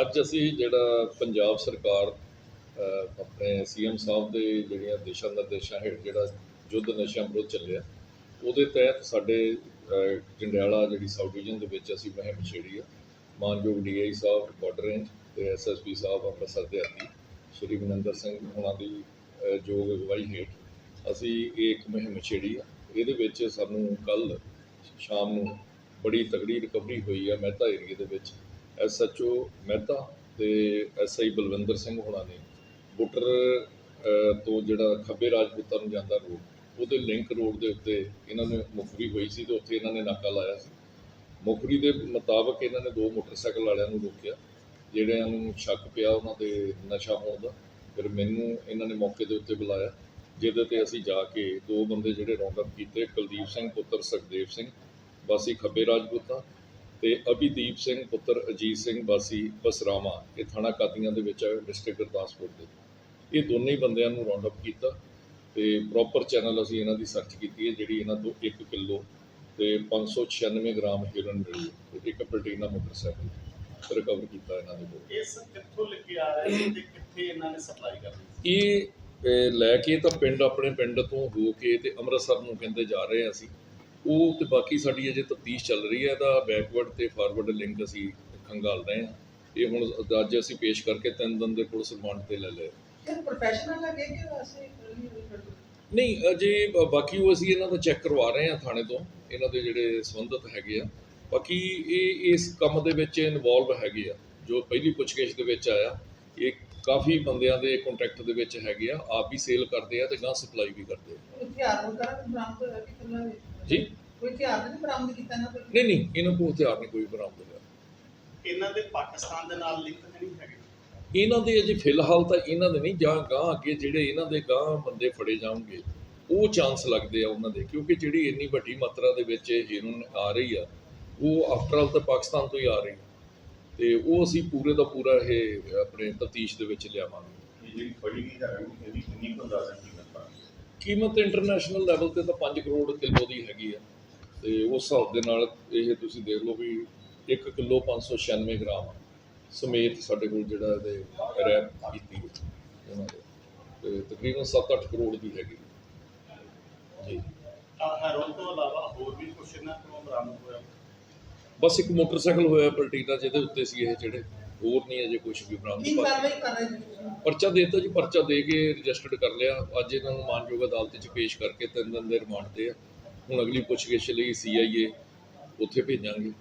ਅੱਜ ਅਸੀਂ ਜਿਹੜਾ ਪੰਜਾਬ ਸਰਕਾਰ ਅਹ, ਆਪਣੇ ਸੀਐਮ ਸਾਹਿਬ ਦੇ ਜਿਹੜੀਆਂ ਦਿਸ਼ਾ ਨਿਰਦੇਸ਼ਾਂ ਹੇਠ ਜਿਹੜਾ ਯੁੱਧ ਨਸ਼ਿਆਂ ਵਿਰੁੱਧ ਚੱਲਿਆ ਉਹਦੇ ਤਹਿਤ ਸਾਡੇ ਜੰਡਿਆਲਾ ਜਿਹੜੀ ਸਾਊਥ ਡਿਵੀਜ਼ਨ ਦੇ ਵਿੱਚ ਅਸੀਂ ਮੁਹਿੰਮ ਛੇੜੀ ਆ। ਮਾਨਯੋਗ ਡੀਆਈ ਸਾਹਿਬ ਬਾਰਡਰ ਰੇਂਜ ਤੇ ਐਸਐਸਪੀ ਸਾਹਿਬ ਅੰਮ੍ਰਿਤਸਰ ਦੇ ਆਤੀ ਸ਼੍ਰੀ ਮਨਿੰਦਰ ਸਿੰਘ ਉਹਨਾਂ ਦੀ ਅਹ, ਯੋਗ ਅਗਵਾਈ ਹੇਠ ਅਸੀਂ ਇਹ ਇੱਕ ਮੁਹਿੰਮ ਛੇੜੀ ਆ। ਇਹਦੇ ਵਿੱਚ ਸਾਨੂੰ ਕੱਲ ਸ਼ਾਮ ਨੂੰ ਬੜੀ ਤਗੜੀ ਰਿਕਵਰੀ ਹੋਈ ਆ ਮਹਿਤਾ ਏਰੀਏ ਦੇ ਵਿੱਚ। ਐਸਐਚਓ ਮਹਿਤਾ ਤੇ ਐਸਆਈ ਬਲਵਿੰਦਰ ਸਿੰਘ ਹੋਣਾ ਨੇ ਬੁੱਟਰ ਤੋਂ ਜਿਹੜਾ ਖੱਬੇ ਰਾਜਪੂਤਾਂ ਨੂੰ ਜਾਂਦਾ ਰੋਡ, ਉਹਦੇ ਲਿੰਕ ਰੋਡ ਦੇ ਉੱਤੇ ਇਹਨਾਂ ਨੇ ਮੁਖਰੀ ਹੋਈ ਸੀ ਤੇ ਉੱਥੇ ਇਹਨਾਂ ਨੇ ਨਾਕਾ ਲਾਇਆ ਸੀ। ਮੁਖਰੀ ਦੇ ਮੁਤਾਬਕ ਇਹਨਾਂ ਨੇ ਦੋ ਮੋਟਰਸਾਈਕਲ ਵਾਲਿਆਂ ਨੂੰ ਰੋਕਿਆ, ਜਿਹੜਿਆਂ ਨੂੰ ਸ਼ੱਕ ਪਿਆ ਉਹਨਾਂ ਤੇ ਨਸ਼ਾ ਹੋਣ ਦਾ। ਫਿਰ ਮੈਨੂੰ ਇਹਨਾਂ ਨੇ ਮੌਕੇ ਦੇ ਉੱਤੇ ਬੁਲਾਇਆ, ਜਿਹਦੇ ਤੇ ਅਸੀਂ ਜਾ ਕੇ ਦੋ ਬੰਦੇ ਜਿਹੜੇ ਰੌਂਡ ਅਪ ਕੀਤੇ, ਕੁਲਦੀਪ ਸਿੰਘ, ਪੁੱਤਰ ਸੁਖਦੇਵ ਸਿੰਘ, ਵਾਸੀ ਖੱਬੇ ਰਾਜਪੂਤਾਂ ਤੇ ਅਭਿਦੀਪ ਸਿੰਘ ਪੁੱਤਰ ਅਜੀਤ ਸਿੰਘ ਵਾਸੀ ਬਸਰਾਵਾ ਇਹ ਥਾਣਾ ਕਾਦੀਆਂ ਦੇ ਵਿੱਚ ਡਿਸਟ੍ਰਿਕਟ ਗੁਰਦਾਸਪੁਰ ਦੇ। ਇਹ ਦੋਨੇ ਹੀ ਬੰਦਿਆਂ ਨੂੰ ਰਾਉਂਡ ਅਪ ਕੀਤਾ ਤੇ ਪ੍ਰੋਪਰ ਚੈਨਲ ਅਸੀਂ ਇਹਨਾਂ ਦੀ ਸਰਚ ਕੀਤੀ ਹੈ ਜਿਹੜੀ ਇਹਨਾਂ ਤੋਂ 1 ਕਿਲੋ ਤੇ 596 ਗ੍ਰਾਮ ਹੀਰੋਇਨ ਮਿਲੀ ਤੇ ਇੱਕ ਪਲਟੀਨਾ ਮੋਟਰਸਾਈਕਲ ਰਿਕਵਰ ਕੀਤਾ ਇਹਨਾਂ ਦੇ ਕੋਲ ਇਸ ਕਿੱਥੋਂ ਲੈ ਕੇ ਆ ਰਹੇ ਸੀ ਤੇ ਕਿੱਥੇ ਇਹਨਾਂ ਨੇ ਸਪਲਾਈ ਕਰਨੀ ਇਹ ਲੈ ਕੇ ਤਾਂ ਪਿੰਡ ਆਪਣੇ ਪਿੰਡ ਤੋਂ ਹੋ ਕੇ ਤੇ ਅੰਮ੍ਰਿਤਸਰ ਨੂੰ ਕਹਿੰਦੇ ਜਾ ਰਹੇ ਹਾਂ ਅਸੀਂ। ਉਹ ਤੇ ਬਾਕੀ ਸਾਡੀ ਅਜੇ ਤਫਤੀਸ਼ ਚੱਲ ਰਹੀ ਹੈ ਇਹਦਾ ਬੈਕਵਰਡ ਤੇ ਫਾਰਵਰਡ ਲਿੰਕ ਅਸੀਂ ਖੰਗਾਲ ਰਹੇ ਹਾਂ। ਇਹ ਹੁਣ ਅੱਜ ਅਸੀਂ ਪੇਸ਼ ਕਰਕੇ ਤਿੰਨ ਦਿਨ ਦੇ ਪੁਲਿਸ ਰਿਮਾਂਡ ਤੇ ਲੈ ਲਏ। ਇਹ ਪ੍ਰੋਫੈਸ਼ਨਲ ਲੱਗੇ ਕਿ ਵੈਸੇ ਨਹੀਂ ਅਜੇ ਬਾਕੀ ਉਹ ਅਸੀਂ ਇਹਨਾਂ ਦਾ ਚੈੱਕ ਕਰਵਾ ਰਹੇ ਹਾਂ ਥਾਣੇ ਤੋਂ ਇਹਨਾਂ ਦੇ ਜਿਹੜੇ ਸੰਬੰਧਿਤ ਹੈਗੇ ਆ। ਬਾਕੀ ਇਹ ਇਸ ਕੰਮ ਦੇ ਵਿੱਚ ਇਨਵੋਲਵ ਹੈਗੇ ਆ ਜੋ ਪਹਿਲੀ ਪੁੱਛਗਿੱਛ ਦੇ ਵਿੱਚ ਆਇਆ ਇਹ ਕਾਫੀ ਬੰਦਿਆਂ ਦੇ ਕੰਟੈਕਟ ਦੇ ਵਿੱਚ ਹੈਗੇ ਆ ਆਪ ਵੀ ਸੇਲ ਕਰਦੇ ਆ ਤੇ ਗਾਂ ਸਪਲਾਈ ਵੀ ਕਰਦੇ ਆ। ਕੋਈ ਹਥਿਆਰ ਵਗੈਰਾ ਵੀ ਬਰਾਮਦ ਹੋਇਆ ਕਿ ਕਿੰਨਾ ਜੀ? ਹਥਿਆਰ ਤਾਂ ਨਹੀਂ ਬਰਾਮਦ ਕੀਤਾ ਨਾ ਕੋਈ ਨਹੀਂ ਨਹੀਂ ਇਹਨਾਂ ਕੋਲ ਹਥਿਆਰ ਨਹੀਂ ਕੋਈ ਬਰਾਮਦ ਹੋਇਆ। ਇਹਨਾਂ ਦੇ ਪਾਕਿਸਤਾਨ ਦੇ ਨਾਲ ਲਿੰਕ ਨਹੀਂ ਹੈਗੇ? ਇਹਨਾਂ ਦੇ ਅਜੇ ਫਿਲਹਾਲ ਤਾਂ ਇਹਨਾਂ ਦੇ ਨਹੀਂ ਜਾਂ ਗਾਂ ਅੱਗੇ ਜਿਹੜੇ ਇਹਨਾਂ ਦੇ ਗਾਂ ਬੰਦੇ ਫੜੇ ਜਾਣਗੇ ਉਹ ਚਾਂਸ ਲੱਗਦੇ ਆ ਉਹਨਾਂ ਦੇ ਕਿਉਂਕਿ ਜਿਹੜੀ ਇੰਨੀ ਵੱਡੀ ਮਾਤਰਾ ਦੇ ਵਿੱਚ ਹੀਰੋਇਨ ਆ ਰਹੀ ਆ ਉਹ ਆਫਟਰ ਆਲ ਤਾਂ ਪਾਕਿਸਤਾਨ ਤੋਂ ਹੀ ਆ ਰਹੀ। ਤੇ ਉਹ ਅਸੀਂ ਪੂਰੇ ਦਾ ਪੂਰਾ ਇਹ ਆਪਣੇ ਤਫਤੀਸ਼ ਦੇ ਵਿੱਚ ਲਿਆਵਾਂਗੇ। ਇਹ ਜਿਹੜੀ ਫੜੀ ਗਈ ਹੈ ਇਹਦੀ ਕਿੰਨੀ ਕੁ ਅੰਦਾਜ਼ਾ ਕੀਮਤ ਪਾ ਕੀਮਤ ਇੰਟਰਨੈਸ਼ਨਲ ਲੈਵਲ ਤੇ ਤਾਂ 5 ਕਰੋੜ ਕਿਲੋ ਦੀ ਹੈਗੀ ਆ। ਤੇ ਉਸ ਹਿਸਾਬ ਦੇ ਨਾਲ ਇਹ ਤੁਸੀਂ ਦੇਖ ਲਓ ਵੀ 1 ਕਿਲੋ 596 ਗ੍ਰਾਮ ਸਮੇਤ ਸਾਡੇ ਕੋਲ ਜਿਹੜਾ ਇਹਦੇ ਰੈਪ ਕੀਤੀ ਹੈ ਉਹਨਾਂ ਦੇ। ਤੇ ਤਕਰੀਬਨ 7-8 ਕਰੋੜ ਦੀ ਹੈਗੀ। ਜੀ। ਹੈਰੋਨ ਤੋਂ ਇਲਾਵਾ ਹੋਰ ਵੀ ਕੁਝ ਇਹਨਾਂ ਕੋਲੋਂ ਬਰਾਮਦ ਹੋਇਆ? ਬਸ ਇੱਕ ਮੋਟਰਸਾਈਕਲ ਹੋਇਆ ਪਲਟੀਨਾ ਜਿਹਦੇ ਉੱਤੇ ਸੀ ਇਹ ਜਿਹੜੇ। ਹੋਰ ਨਹੀਂ ਅਜੇ ਕੁਝ ਵੀ ਬਰਾਮਦ। ਕੀ ਬਾਕੀ- ਕਾਰਵਾਈ ਕਰ ਰਹੇ ਜੀ ਤੁਸੀਂ? ਪਰਚਾ ਦੇ ਦਿੱਤਾ ਜੀ ਪਰਚਾ ਦੇ ਕੇ ਰਜਿਸਟਰਡ ਕਰ ਲਿਆ। ਅੱਜ ਇਹਨਾਂ ਨੂੰ ਮਾਨਯੋਗ ਅਦਾਲਤ 'ਚ ਪੇਸ਼ ਕਰਕੇ ਤਿੰਨ ਦਿਨ ਦੇ ਰਿਮਾਂਡ ਤੇ ਆ। ਹੁਣ ਅਗਲੀ ਪੁੱਛਗਿੱਛ ਲਈ ਸੀਆਈਏ ਉੱਥੇ ਭੇਜਾਂਗੇ।